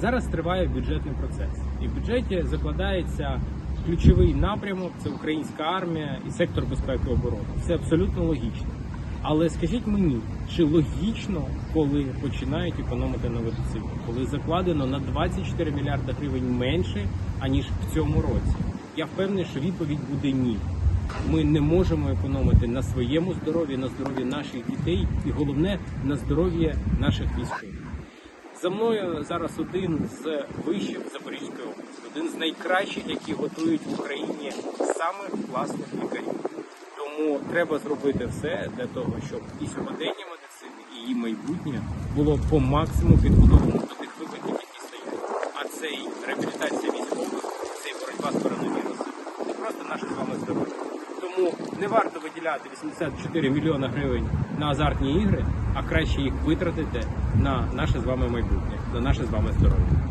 Зараз триває бюджетний процес, і в бюджеті закладається ключовий напрямок це українська армія і сектор безпеки і оборони. Це абсолютно логічно. Але скажіть мені, чи логічно, коли починають економити на медицині, коли закладено на 24 мільярди гривень менше аніж в цьому році? Я впевнений, що відповідь буде ні. Ми не можемо економити на своєму здоров'ї, на здоров'ї наших дітей і головне на здоров'я наших військових. За мною зараз один з вишів Запорізької області, один з найкращих, які готують в Україні самих класних лікарів. Тому треба зробити все для того, щоб і сьогодення медицини, і її майбутнє було по максимуму підготовлено до тих викликів, які стоять. А це і реабілітація військових, це і боротьба з коронавірусом, це просто наше з вами здоров'я. Тому не варто виділяти 84 мільйони гривень на азартні ігри, а краще їх витратити на наше з вами майбутнє, на наше з вами здоров'я.